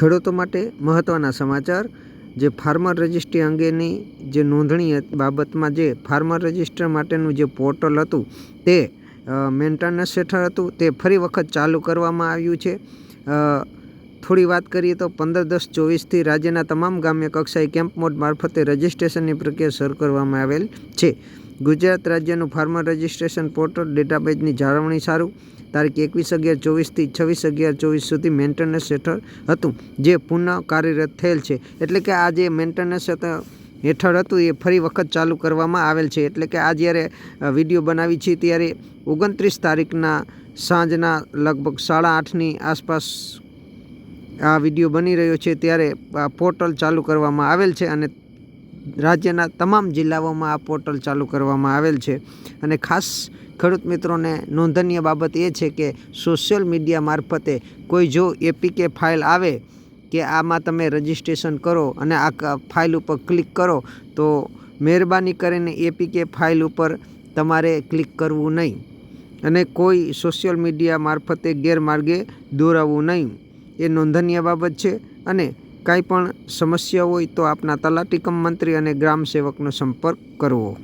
ખેડૂતો માટે મહત્ત્વના સમાચાર, જે ફાર્મર રજિસ્ટ્રી અંગેની જે નોંધણી બાબતમાં જે ફાર્મર રજિસ્ટર માટેનું જે પોર્ટલ હતું, તે મેન્ટેનન્સ હેઠળ હતું, તે ફરી વખત ચાલુ કરવામાં આવ્યું છે. થોડી વાત કરીએ તો પંદર દસ ચોવીસથી રાજ્યના તમામ ગામ્ય કક્ષાએ કેમ્પ મોડ મારફતે રજિસ્ટ્રેશનની પ્રક્રિયા શરૂ કરવામાં આવેલ છે. ગુજરાત રાજ્યનું ફાર્મર રજિસ્ટ્રેશન પોર્ટલ ડેટાબેઝની જાળવણી સારું. તારીખ એકવીસ અગિયાર ચોવીસથી છવ્વીસ અગિયાર ચોવીસ સુધી મેન્ટેનન્સ હેઠળ હતું, જે પુનઃ કાર્યરત થયેલ છે. એટલે કે આ જે મેન્ટેનન્સ હેઠળ હતું, એ ફરી વખત ચાલુ કરવામાં આવેલ છે. એટલે કે આ જ્યારે વીડિયો બનાવી છે ત્યારે ઓગણત્રીસ તારીખના સાંજના લગભગ સાડા આઠની આસપાસ આ વીડિયો બની રહ્યો છે. ત્યારે આ પોર્ટલ ચાલુ કરવામાં આવેલ છે અને રાજ્યના તમામ જિલ્લાઓમાં આ પોર્ટલ ચાલુ કરવામાં આવેલ છે. અને ખાસ ખેડૂત મિત્રોને નોંધનીય બાબત એ છે કે સોશિયલ મીડિયા મારફતે કોઈ જો એપીકે ફાઇલ આવે કે આમાં તમે રજિસ્ટ્રેશન કરો અને આ ફાઇલ ઉપર ક્લિક કરો, તો મહેરબાની કરીને એપીકે ફાઇલ ઉપર તમારે ક્લિક કરવું નહીં. અને કોઈ સોશિયલ મીડિયા મારફતે ગેરમાર્ગે દોરાવવું નહીં. એ નોંધનીય બાબત છે. અને કાંઈ પણ સમસ્યા હોય તો આપના તલાટી કમ મંત્રી અને ગ્રામ સેવકનો સંપર્ક કરવો.